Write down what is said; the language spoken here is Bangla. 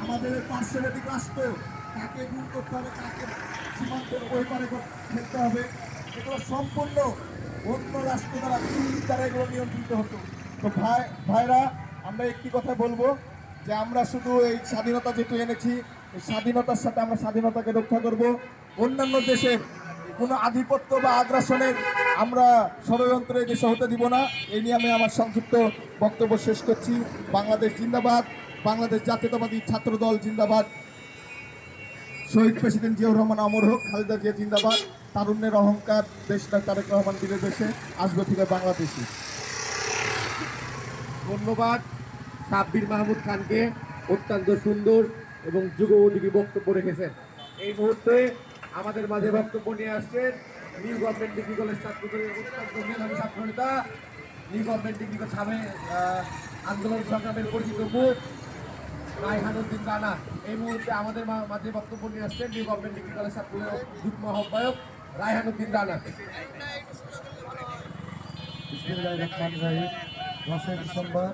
আমাদের পার্শ্ববর্তী রাষ্ট্র কাকে গুণ করতে হবে কাকে সীমান্তের ওই পারে ফেলতে হবে এগুলো সম্পূর্ণ অন্য রাষ্ট্র দ্বারা চীন দ্বারা এগুলো নিয়ন্ত্রিত হতো তো ভাই ভাইরা আমরা একটি কথা বলব যে আমরা শুধু এই স্বাধীনতা যেহেতু এনেছি স্বাধীনতার সাথে আমরা স্বাধীনতাকে রক্ষা করব। অন্যান্য দেশের কোনো আধিপত্য বা আগ্রাসনের আমরা ষড়যন্ত্র দেশে হতে দিব না। এই নিয়ে আমি আমার সংক্ষিপ্ত বক্তব্য শেষ করছি। বাংলাদেশ জিন্দাবাদ, বাংলাদেশ জাতীয়তাবাদী ছাত্র দল জিন্দাবাদ। শহীদ প্রেসিডেন্ট জিয়াউর রহমান অমর হোক, খালেদা জিয়া জিন্দাবাদ, তারুণ্যের অহংকার দেশটা তারেক রহমান বীরের দেশে, আসবে থেকে বাংলাদেশি ধন্যবাদ সাব্বির মাহমুদ খানকে, অত্যন্ত সুন্দর এবং যুগোপযোগী বক্তব্য রেখেছেন। এই মুহূর্তে আমাদের মাঝে বক্তব্য নিয়ে আসছেন নিউ গভর্নমেন্ট ডিগ্রি কলেজ ছাত্রদের মেধাবী ছাত্র নেতা। নিউ গভর্নমেন্ট ডিগ্রি কলেজ আন্দোলন সংগ্রামের পরিচিত মুখ রায়হানুদ্দিন রানা। এই মুহূর্তে আমাদের মাঝে বক্তব্য নিয়ে আসছেন নিউ গভর্নমেন্ট ডিগ্রি কলেজ ছাত্রদের যুগ্ম আহ্বায়ক রায়হানুদ্দিন রানা। দশই ডিসেম্বর।